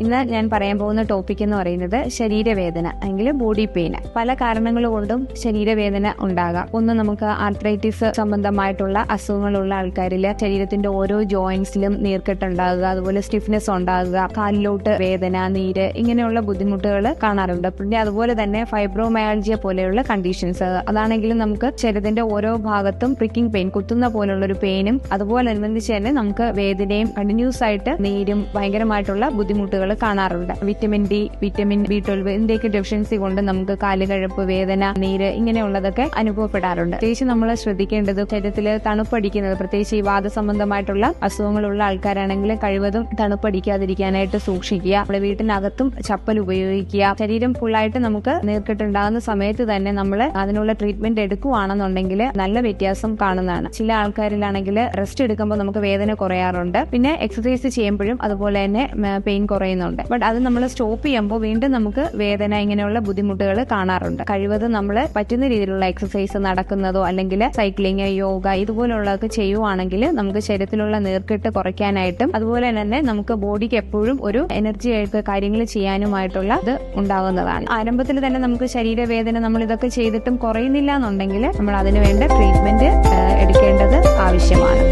ഇന്ന് ഞാൻ പറയാൻ പോകുന്ന ടോപ്പിക് എന്ന് പറയുന്നത് ശരീരവേദന അല്ലെങ്കിൽ ബോഡി പെയിൻ പല കാരണങ്ങൾ കൊണ്ടും ശരീരവേദന ഉണ്ടാകാം. ഒന്ന് നമുക്ക് ആർത്രൈറ്റിസ് സംബന്ധമായിട്ടുള്ള അസുഖങ്ങളുള്ള ആൾക്കാരിൽ ശരീരത്തിന്റെ ഓരോ ജോയിന്റ്സിലും നീർക്കെട്ടുണ്ടാകുക അതുപോലെ സ്റ്റിഫ്നെസ് ഉണ്ടാകുക കാലിലോട്ട് വേദന നീര് ഇങ്ങനെയുള്ള ബുദ്ധിമുട്ടുകൾ കാണാറുണ്ട്. പിന്നെ അതുപോലെ തന്നെ ഫൈബ്രോമയാൾജിയ പോലെയുള്ള കണ്ടീഷൻസ് അതാണെങ്കിലും നമുക്ക് ശരീരത്തിന്റെ ഓരോ ഭാഗത്തും പ്രിക്കിംഗ് പെയിൻ കുത്തുന്ന പോലുള്ള ഒരു പെയിനും അതുപോലെ അനുബന്ധിച്ച് തന്നെ നമുക്ക് വേദനയും കണ്ടിന്യൂസ് ആയിട്ട് നീരും ഭയങ്കരമായിട്ടുള്ള ബുദ്ധിമുട്ടുകൾ കാണാറുണ്ട്. Vitamin D vitamin B twelve ഇതിന്റെയൊക്കെ ഡെഫിഷ്യൻസി കൊണ്ട് നമുക്ക് കാലുകഴപ്പ് വേദന നീര് ഇങ്ങനെയുള്ളതൊക്കെ അനുഭവപ്പെടാറുണ്ട്. പ്രത്യേകിച്ച് നമ്മൾ ശ്രദ്ധിക്കേണ്ടത് ശരീരത്തിൽ തണുപ്പടിക്കുന്നത് പ്രത്യേകിച്ച് ഈ വാദസംബന്ധമായിട്ടുള്ള അസുഖങ്ങളുള്ള ആൾക്കാരാണെങ്കിൽ കഴിവതും തണുപ്പടിക്കാതിരിക്കാനായിട്ട് സൂക്ഷിക്കുക. നമ്മുടെ വീട്ടിനകത്തും ചപ്പൽ ഉപയോഗിക്കുക. ശരീരം ഫുള്ളായിട്ട് നമുക്ക് നീർക്കെട്ടുണ്ടാകുന്ന സമയത്ത് തന്നെ നമ്മൾ അതിനുള്ള ട്രീറ്റ്മെന്റ് എടുക്കുകയാണെന്നുണ്ടെങ്കിൽ നല്ല വ്യത്യാസം കാണുന്നതാണ്. ചില ആൾക്കാരിലാണെങ്കിൽ റെസ്റ്റ് എടുക്കുമ്പോൾ നമുക്ക് വേദന കുറയാറുണ്ട്. പിന്നെ എക്സസൈസ് ചെയ്യുമ്പോഴും അതുപോലെ തന്നെ പെയിൻ കുറയുന്നുണ്ട് ബട്ട് അത് നമ്മൾ സ്റ്റോപ്പ് ചെയ്യുമ്പോൾ വീണ്ടും നമുക്ക് വേദന ഇങ്ങനെയുള്ള ബുദ്ധിമുട്ടുകൾ കാണാറുണ്ട്. കഴിവതും നമ്മൾ പറ്റുന്ന രീതിയിലുള്ള എക്സസൈസ് നടക്കുന്നതോ അല്ലെങ്കിൽ സൈക്ലിംഗ് യോഗ ഇതുപോലുള്ളതൊക്കെ ചെയ്യുവാണെങ്കിൽ നമുക്ക് ശരീരത്തിലുള്ള നീർക്കെട്ട് കുറയ്ക്കാനായിട്ടും അതുപോലെ തന്നെ നമുക്ക് ബോഡിക്ക് എപ്പോഴും ഒരു എനർജി ആയിട്ട് കാര്യങ്ങൾ ചെയ്യാനുമായിട്ടുള്ള ഇത് ഉണ്ടാകുന്നതാണ്. ആരംഭത്തിൽ തന്നെ നമുക്ക് ശരീരവേദന നമ്മൾ ഇതൊക്കെ ചെയ്തിട്ടും കുറയുന്നില്ല എന്നുണ്ടെങ്കിൽ നമ്മൾ അതിനുവേണ്ട ട്രീറ്റ്മെന്റ് എടുക്കേണ്ടത് ആവശ്യമാണ്.